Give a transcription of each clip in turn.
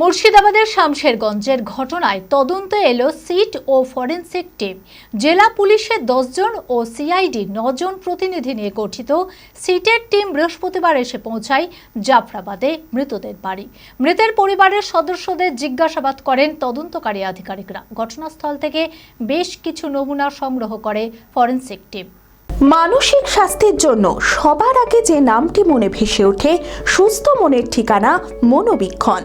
মুর্শিদাবাদের শামশেরগঞ্জের ঘটনায় তদন্তে এলো সিট ও ফরেনসিক টিম। জেলা পুলিশের দশজন ও সিআইডি নজন প্রতিনিধি নিয়ে গঠিত সিটের টিম বৃহস্পতিবার এসে পৌঁছায় জাফরাবাদে মৃতদের বাড়ি। মৃতের পরিবারের সদস্যদের জিজ্ঞাসাবাদ করেন তদন্তকারী আধিকারিকরা। ঘটনাস্থল থেকে বেশ কিছু নমুনা সংগ্রহ করে ফরেনসিক টিম। মানসিক স্বাস্থ্যের জন্য সবার আগে যে নামটি মনে ভেসে ওঠে, সুস্থ মনের ঠিকানা মনোবীক্ষণ।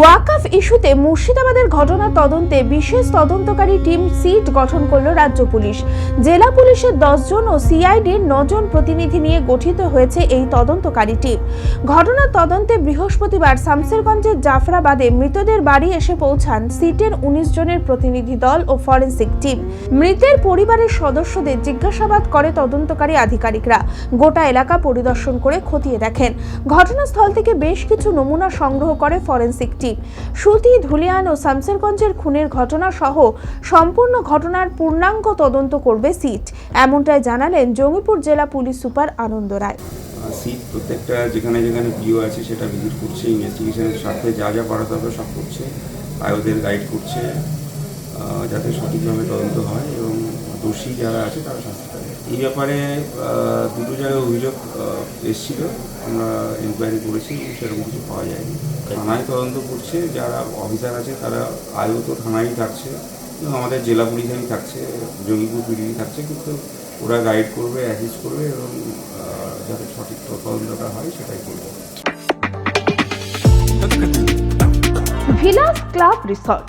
ওয়াকাফ ইস্যুতে মুর্শিদাবাদের ঘটনা তদন্তে বিশেষ তদন্তকারী টিম সিট গঠন করল রাজ্য পুলিশ। জেলা পুলিশের দশজন ও সিআইডির নজন প্রতিনিধি নিয়ে গঠিত হয়েছে এই তদন্তকারী টিম। ঘটনার তদন্তে বৃহস্পতিবার শামসেরগঞ্জের জাফরাবাদে মৃতদের বাড়ি এসে পৌঁছান সিটের উনিশ জনের প্রতিনিধি দল ও ফরেন্সিক টিম। মৃতের পরিবারের সদস্যদের জিজ্ঞাসাবাদ করে তদন্তকারী আধিকারিকরা। গোটা এলাকা পরিদর্শন করে খতিয়ে দেখেন। ঘটনাস্থল থেকে বেশ কিছু নমুনা সংগ্রহ করে ফরেন্সিক টিম। সুতি ধুলিয়ান ও শামসেরগঞ্জের খুনের ঘটনা সহ সম্পূর্ণ ঘটনার পূর্ণাঙ্গ তদন্ত করবে সিট, এমনটাই জানালেন জঙ্গিপুর জেলা police super Anand Roy. SIT প্রত্যেকটা যেখানে যেখানে পিও আছে সেটা ভিজিট করছে, ইনভেস্টিগেশনের স্বার্থে যা যা করা দরকার সব করছে আর ওদের গাইড করছে যাতে সঠিকভাবে তদন্ত হয় এবং দোষী যারা আছে তারা শাস্তি পায় এই ব্যাপারে দুটো জায়গায় অভিযোগ এসেছিল। আমরা এনকোয়ারি করেছি সেরকম কিছু পাওয়া যায়নি। থানায় তদন্ত করছে, যারা অফিসার আছে তারা আয়ও তো থানায় থাকছে এবং আমাদের জেলা পুলিশেরই থাকছে, জঙ্গিপুর পিডিই থাকছে, কিন্তু ওরা গাইড করবে অ্যাসিস্ট করবে এবং যাতে সঠিক তদন্তটা হয়, সেটাই করবে। Villas club resort.